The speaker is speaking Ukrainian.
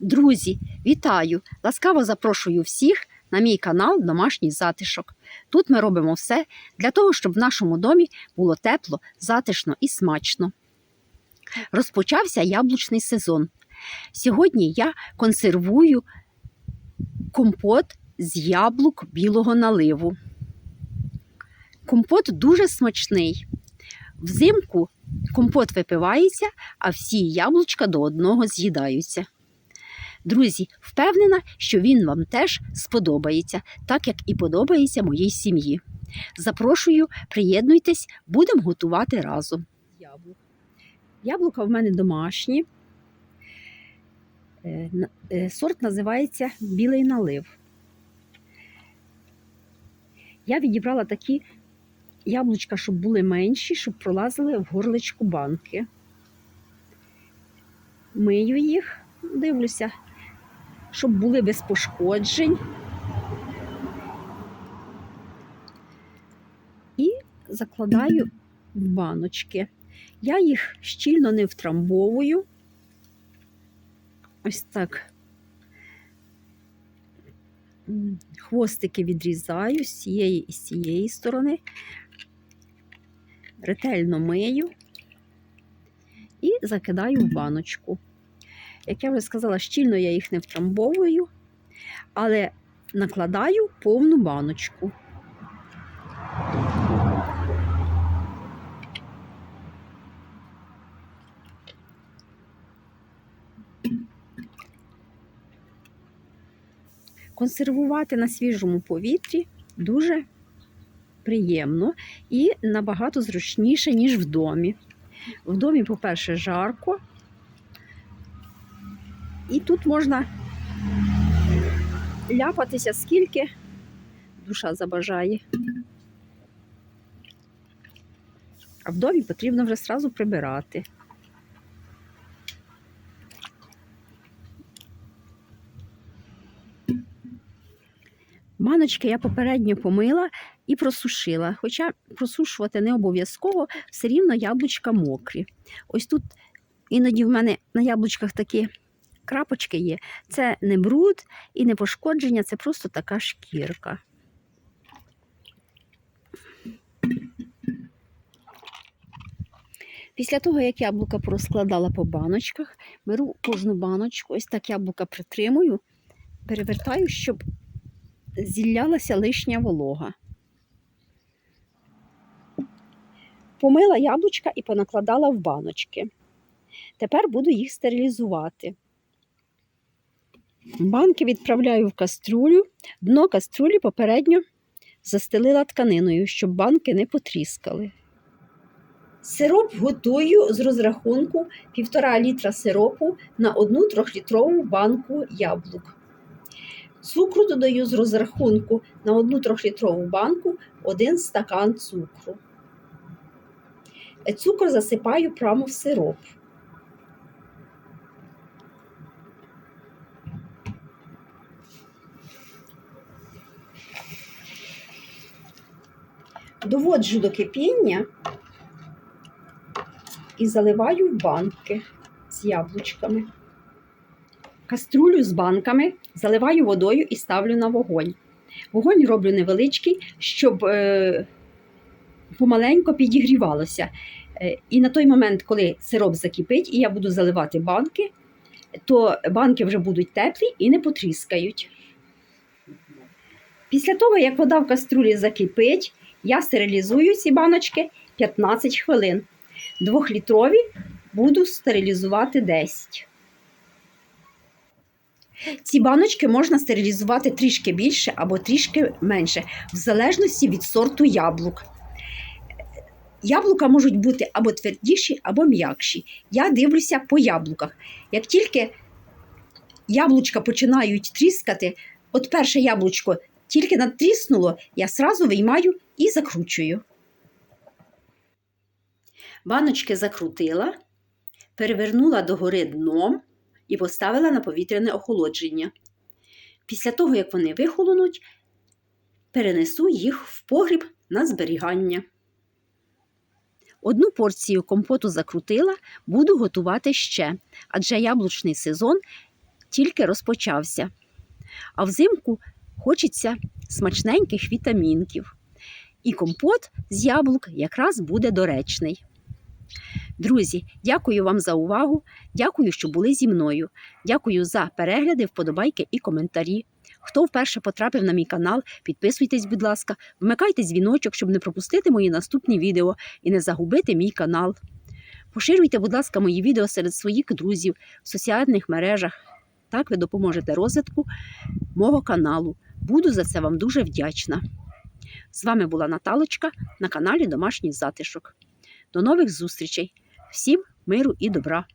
Друзі, вітаю! Ласкаво запрошую всіх на мій канал Домашній затишок. Тут ми робимо все для того, щоб в нашому домі було тепло, затишно і смачно. Розпочався яблучний сезон. Сьогодні я консервую компот з яблук білого наливу. Компот дуже смачний. Взимку компот випивається, а всі яблучка до одного з'їдаються. Друзі, впевнена, що він вам теж сподобається, так як і подобається моїй сім'ї. Запрошую, приєднуйтесь, будемо готувати разом. Яблук. Яблука в мене домашні. Е, е, Сорт називається білий налив. Я відібрала такі яблучка, щоб були менші, щоб пролазили в горличку банки. Мию їх, дивлюся, щоб були без пошкоджень. І закладаю в баночки. Я їх щільно не втрамбовую. Ось так. Хвостики відрізаю з цієї і з цієї сторони. Ретельно мию і закидаю в баночку. Як я вже сказала, щільно я їх не втрамбовую, але накладаю повну баночку. Консервувати на свіжому повітрі дуже приємно і набагато зручніше, ніж в домі. В домі, по-перше, жарко, і тут можна ляпатися скільки душа забажає. А в домі потрібно вже сразу прибирати. Баночки я попередньо помила і просушила. Хоча просушувати не обов'язково, все рівно яблучка мокрі. Ось тут іноді в мене на яблучках такі крапочки є. Це не бруд і не пошкодження, це просто така шкірка. Після того, як яблука порозкладала по баночках, беру кожну баночку, ось так яблука притримую, перевертаю, щоб зіллялася лишня волога. Помила яблучка і понакладала в баночки. Тепер буду їх стерилізувати. Банки відправляю в каструлю. Дно каструлі попередньо застелила тканиною, щоб банки не потріскали. Сироп готую з розрахунку 1,5 літра сиропу на одну трьохлітрову банку яблук. Цукру додаю з розрахунку на одну трьохлітрову банку 1 стакан цукру. Цукор засипаю прямо в сироп. Доводжу до кипіння і заливаю в банки з яблучками. Каструлю з банками заливаю водою і ставлю на вогонь. Вогонь роблю невеличкий, щоб е, помаленько підігрівалося. Е, і на той момент, коли сироп закипить, і я буду заливати банки, то банки вже будуть теплі і не потріскають. Після того, як вода в каструлі закипить, я стерилізую ці баночки 15 хвилин. Двохлітрові буду стерилізувати 10. Ці баночки можна стерилізувати трішки більше або трішки менше, в залежності від сорту яблук. Яблука можуть бути або твердіші, або м'якші. Я дивлюся по яблуках. Як тільки яблучка починають тріскати, от перше яблучко тільки натріснуло, я сразу виймаю і закручую. Баночки закрутила, перевернула догори дном і поставила на повітряне охолодження. Після того, як вони вихолонуть, перенесу їх в погріб на зберігання. Одну порцію компоту закрутила, буду готувати ще, адже яблучний сезон тільки розпочався. А взимку хочеться смачненьких вітамінків. І компот з яблук якраз буде доречний. Друзі, дякую вам за увагу. Дякую, що були зі мною. Дякую за перегляди, вподобайки і коментарі. Хто вперше потрапив на мій канал, підписуйтесь, будь ласка, вмикайте дзвіночок, щоб не пропустити мої наступні відео і не загубити мій канал. Поширюйте, будь ласка, мої відео серед своїх друзів в соціальних мережах. Так ви допоможете розвитку мого каналу. Буду за це вам дуже вдячна. З вами була Наталочка на каналі Домашній затишок. До нових зустрічей! Всім миру і добра!